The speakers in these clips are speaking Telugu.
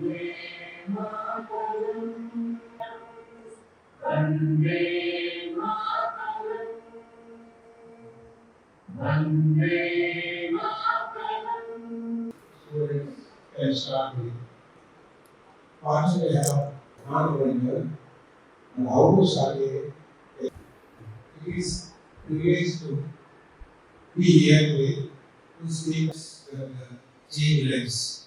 वंदे मातरम् वंदे मातरम् ऐसा भी पाँच में है मान व्यंजन भावों सारे please please to be here with this uh, change lives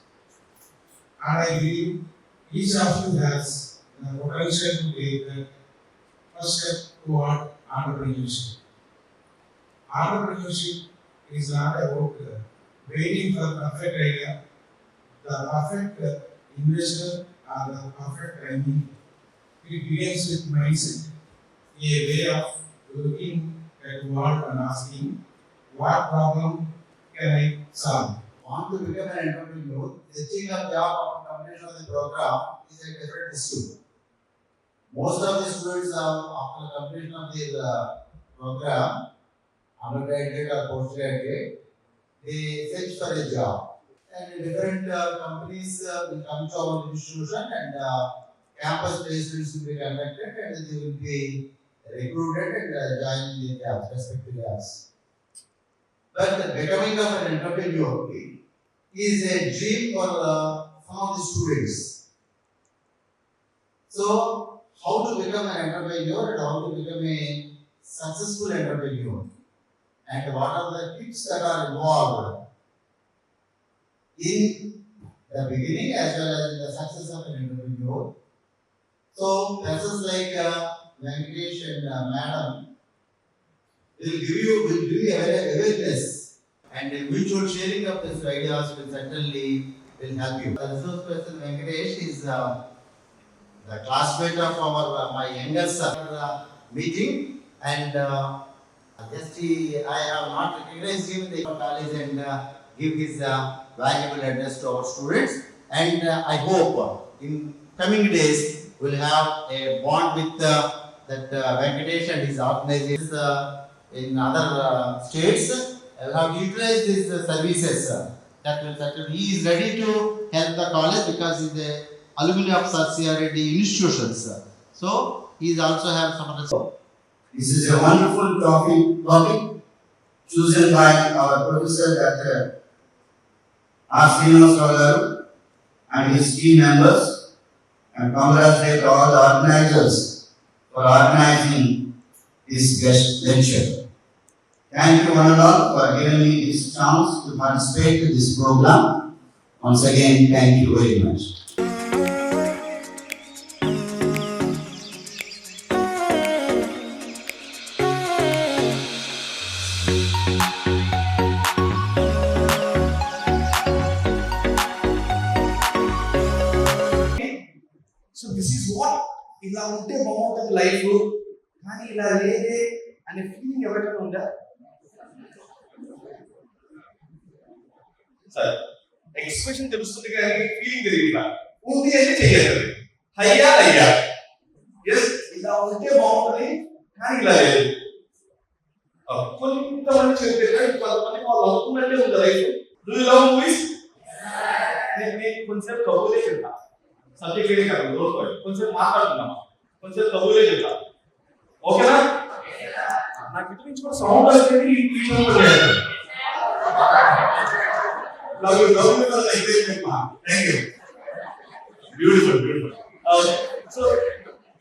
And I believe each of you has the potential to take the first step toward entrepreneurship. Entrepreneurship is not about uh, waiting for the perfect idea, the perfect uh, investor or the perfect timing. It begins with mindset, a way of looking at world and asking, what problem can I solve? Want to become an entrepreneur, searching a job after completion of the program is a different issue. Most of the students have, after completion of the uh, program, undergraduate or postgraduate, they search for a job. And different uh, companies uh, will come to our institution and uh, campus placements will be conducted and they will be recruited and uh, join the jobs, respective jobs. But becoming of an entrepreneur is a dream for uh, some of the students. So, how to become an entrepreneur and how to become a successful entrepreneur, and what are the tips that are involved in the beginning as well as in the success of an entrepreneur. So, persons like uh, and uh, Madam will give you will give you aware- awareness and a mutual sharing of these ideas will certainly will help you. The resource person Venkatesh is uh, the classmate of our uh, my younger son uh, meeting. And uh, just he, I have not recognized him in the college and uh, give his uh, valuable address to our students. And uh, I hope in coming days we'll have a bond with uh, that uh, Venkatesh and his organizations uh, in other uh, states have utilized these uh, services. That will, he is ready to help the college because he is the alumni of CRD institutions. So he is also have some. This is a wonderful topic, topic chosen by our professor Dr. R. Srinivasrao garu and his team members and congratulate all the organizers for organizing this guest lecture. Thank you one and all for giving me this chance to participate in this program. Once again, thank you very much. So this is what ఇలా ఉంటే బాగుంటుంది లైఫ్ కానీ ఇలా లేదే అనే ఫీలింగ్ ఎవరికైనా ఉందా సార్ ఎక్స్ప్రెషన్ తెలుస్తుంది కానీ ఫీలింగ్ తెలియట్లా. పూర్తి అంటే చెయ్యాలి అయ్యా అయ్యా ఎస్ ఇలా ఉంటే బాగుంటుంది కానీ ఇలా లేదు. ఆ, కొంతమంది చెప్పారు కొంతమంది వాళ్ళు అనుకున్నట్టే ఉంది life do you love movies నేను కొంచెం కబుర్లే చెప్తా. సబ్జెక్ట్ ఏది కాదు రోజు కొంచెం మాట్లాడుతున్నామా కొంచెం కబుర్లే చెప్తా. ఓకేనా నాకు ఇటు నుంచి కూడా సౌండ్ వస్తుంది ఈ టీచర్ కూడా love you love you for encouragement మా thank you beautiful beautiful so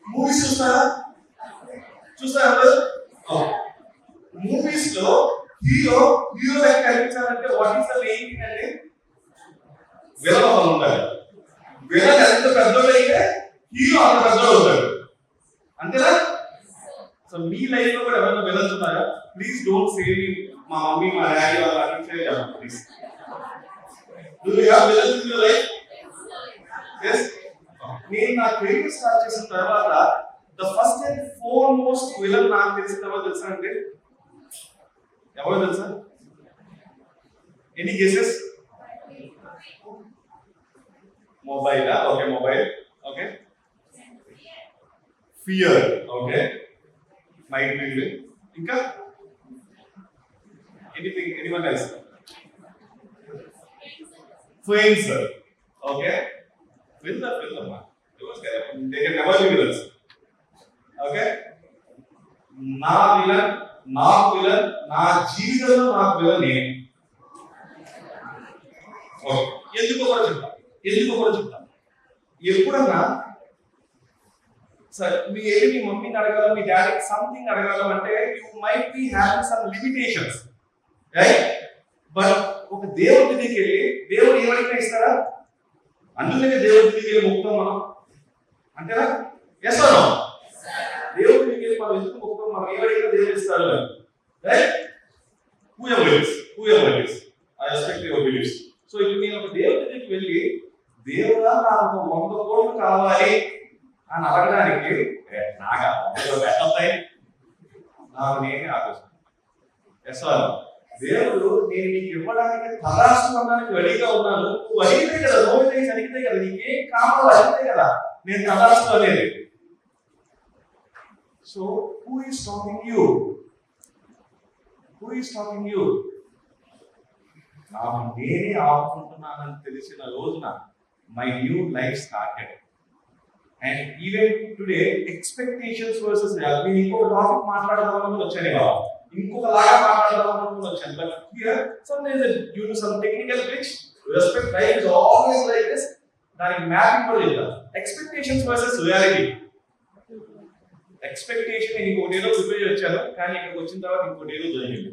movies చూస్తారా? చూస్తారా మూవీస్లో hero hero కనిపించాలంటే what is the main thing అంటే విలన్ ఉండాలి విలన్ ఎంత పెద్దోడు అయితే హీరో అంత పెద్దోడు అవుతాడు అంతేనా? సో మీ లైఫ్లో కూడా ఎవరైనా విలన్స్ ఉన్నారా? ప్లీజ్ డోంట్ సే మీ మా మమ్మీ మా డాడీ వాళ్ళ చేయాలి please do you have villains in your life yes నేను నా కెరీర్ స్టార్ట్ చేసిన తర్వాత the first and foremost villain నాకు తెలిసిన ఎవరు తెలుసా? అంటే ఎవరు తెలుసా any cases mobile okay mobile okay fear okay mind ఇంకా anything anyone else friends okay వెళ్దా వెళ్దామా they can never be villains okay నా విలన్ నా విలన్ నా జీవితంలో నాకు విలన్ నేను. ఓకే ఎందుకో కూడా చెప్తా? ఎందుకో కూడా చెప్తా? ఎప్పుడన్నా సరే మీ ఏ మీ మమ్మీని అడగాల మీ డాడీకి సంథింగ్ అడగాల అంటే you might be having some limitations right but ఒక దేవుడి దగ్గరికి వెళ్ళి దేవుడు ఏమడిగినా ఇస్తారా అందుకనే దేవుడి దగ్గరికి వెళ్ళి మొక్కుతాం మనం అంతేనా ఎస్ నో దేవుడి దగ్గరికి వెళ్ళి మనం ఎందుకు మొక్కుతాం మనం ఏమడిగినా దేవుడు ఇస్తారు right whoever believes whoever believes I respect your believes so ఇప్పుడు నేను ఒక దేవుడి దగ్గరికి వెళ్ళి దేవుడా నాకు వంద కోట్లు కావాలి అని అడగడానికి నాకు నాకు నేనే ఆలోచన ఎస్ ఆర్ దేవుడు నేను నీకు ఇవ్వడానికి తదాస్తు అనడానికి రెడీగా ఉన్నాను. నువ్వు అడిగితే కదా నోటితే అడిగితే కదా నీకేం కావాలో అడిగితే కదా నేను తదాస్తు అనేది. So who is talking you who is talking you నాకు నేనే ఆపుకుంటున్నానని తెలిసిన రోజున my new life started and even today expectations versus నేను ఇంకొక టాపిక్ మాట్లాడదామని వచ్చాను బాబు ఇంకొక లాగా మాట్లాడదామని వచ్చాను but here some is due to some technical glitch respect life is always like this దానికి మ్యాపింగ్ కూడా చెప్తాను ఎక్స్పెక్టేషన్స్ వర్సెస్ రియాలిటీ ఎక్స్పెక్టేషన్ నేను ఇంకోటి ఏదో ప్రిపేర్ వచ్చాను కానీ ఇక్కడికి వచ్చిన తర్వాత ఇంకోటి ఏదో జరిగింది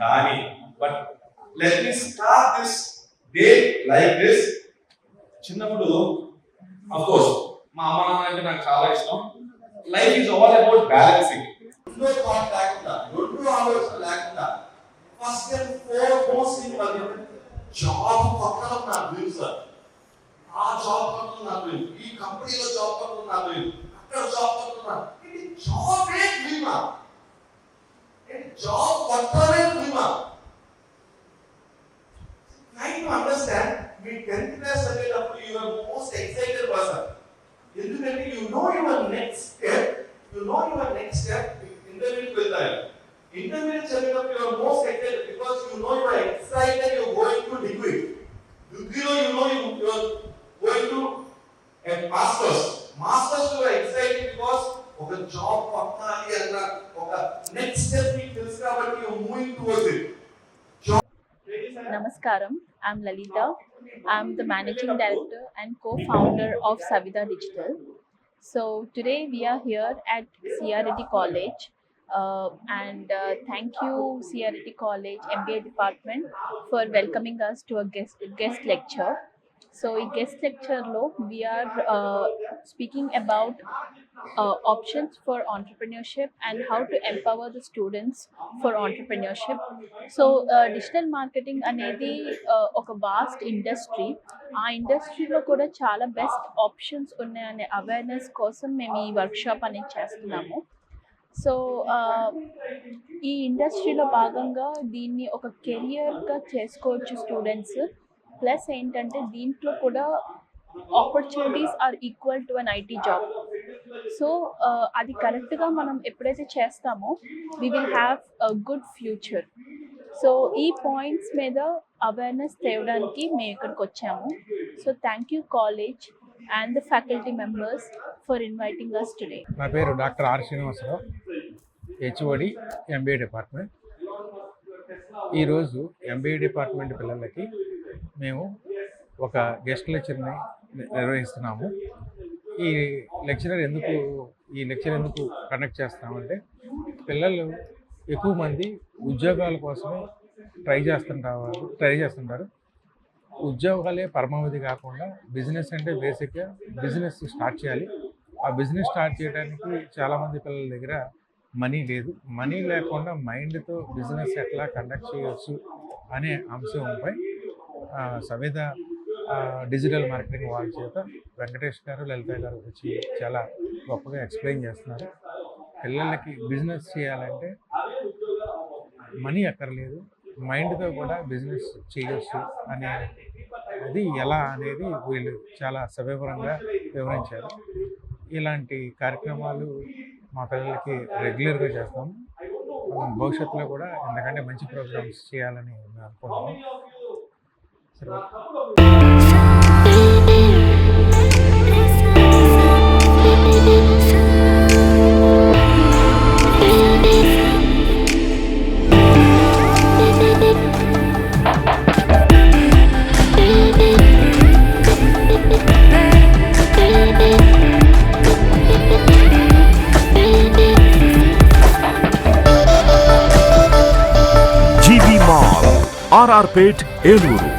కానీ but let me start this day like this చిన్నప్పుడు అఫ్కోర్స్ మా అమ్మ నాన్న అంటే నాకు చాలా ఇష్టం life is all about balancing రెండో థాట్ లేకుండా రెండు ఆలోచన లేకుండా first and foremost important job పక్కన నా డ్రీమ్ సార్ ఆ జాబ్ పక్కన నా డ్రీమ్ ఈ కంపెనీలో జాబ్ పక్కన నా డ్రీమ్ అక్కడ జాబ్ పక్కన నా ఇది జాబ్ ఏ డ్రీమా Namaskaram, I'm Lalita. I'm the managing director and co-founder of Savida Digital. So today we are here at CRT College uh, and uh, thank you CRT College MBA department for welcoming us to a guest guest lecture. So ఈ గెస్ట్ లెక్చర్లో we are speaking about options for entrepreneurship and how to empower the students for entrepreneurship so digital marketing అనేది uh, ఒక వాస్ట్ ఇండస్ట్రీ ఆ ఇండస్ట్రీలో కూడా చాలా బెస్ట్ ఆప్షన్స్ ఉన్నాయనే అవేర్నెస్ కోసం మేము ఈ వర్క్షాప్ అనేది చేస్తున్నాము. సో ఈ ఇండస్ట్రీలో భాగంగా దీన్ని ఒక కెరియర్గా చేసుకోవచ్చు స్టూడెంట్స్ ప్లస్ ఏంటంటే దీంట్లో కూడా opportunities are equal to an IT job so అది కరెక్ట్గా మనం ఎప్పుడైతే చేస్తామో we will have a good future so ఈ పాయింట్స్ మీద అవేర్నెస్ తేవడానికి మేము ఇక్కడికి వచ్చాము. So thank you college and the faculty members for inviting us today నా పేరు doctor R Srinivasarao HOD MBA department. ఈరోజు ఎంబీఏ డిపార్ట్మెంట్ పిల్లలకి మేము ఒక గెస్ట్ లెక్చర్ని నిర్వహిస్తున్నాము. ఈ లెక్చరర్ ఎందుకు ఈ లెక్చర్ ఎందుకు కండక్ట్ చేస్తామంటే పిల్లలు ఎక్కువ మంది ఉద్యోగాల కోసమే ట్రై చేస్తుంటారు ట్రై చేస్తుంటారు. ఉద్యోగాలే పరమావధి కాకుండా బిజినెస్ అంటే బేసిక్గా బిజినెస్ స్టార్ట్ చేయాలి. ఆ బిజినెస్ స్టార్ట్ చేయడానికి చాలామంది పిల్లల దగ్గర మనీ లేదు. మనీ లేకుండా మైండ్తో బిజినెస్ ఎట్లా కండక్ట్ చేయవచ్చు అనే అంశంపై సవేద డిజిటల్ మార్కెటింగ్ వాళ్ళ చేత వెంకటేష్ గారు లలిత గారు వచ్చి చాలా గొప్పగా ఎక్స్ప్లెయిన్ చేస్తున్నారు. పిల్లలకి బిజినెస్ చేయాలంటే మనీ అక్కర్లేదు. మైండ్తో కూడా బిజినెస్ చేయొచ్చు అనే అది ఎలా అనేది వీళ్ళు చాలా సవివరంగా వివరించారు. ఇలాంటి కార్యక్రమాలు మా పిల్లలకి రెగ్యులర్గా చేస్తాము భవిష్యత్తులో కూడా ఎందుకంటే మంచి ప్రోగ్రామ్స్ చేయాలని మేము అనుకుంటున్నాం. RR plate Eluru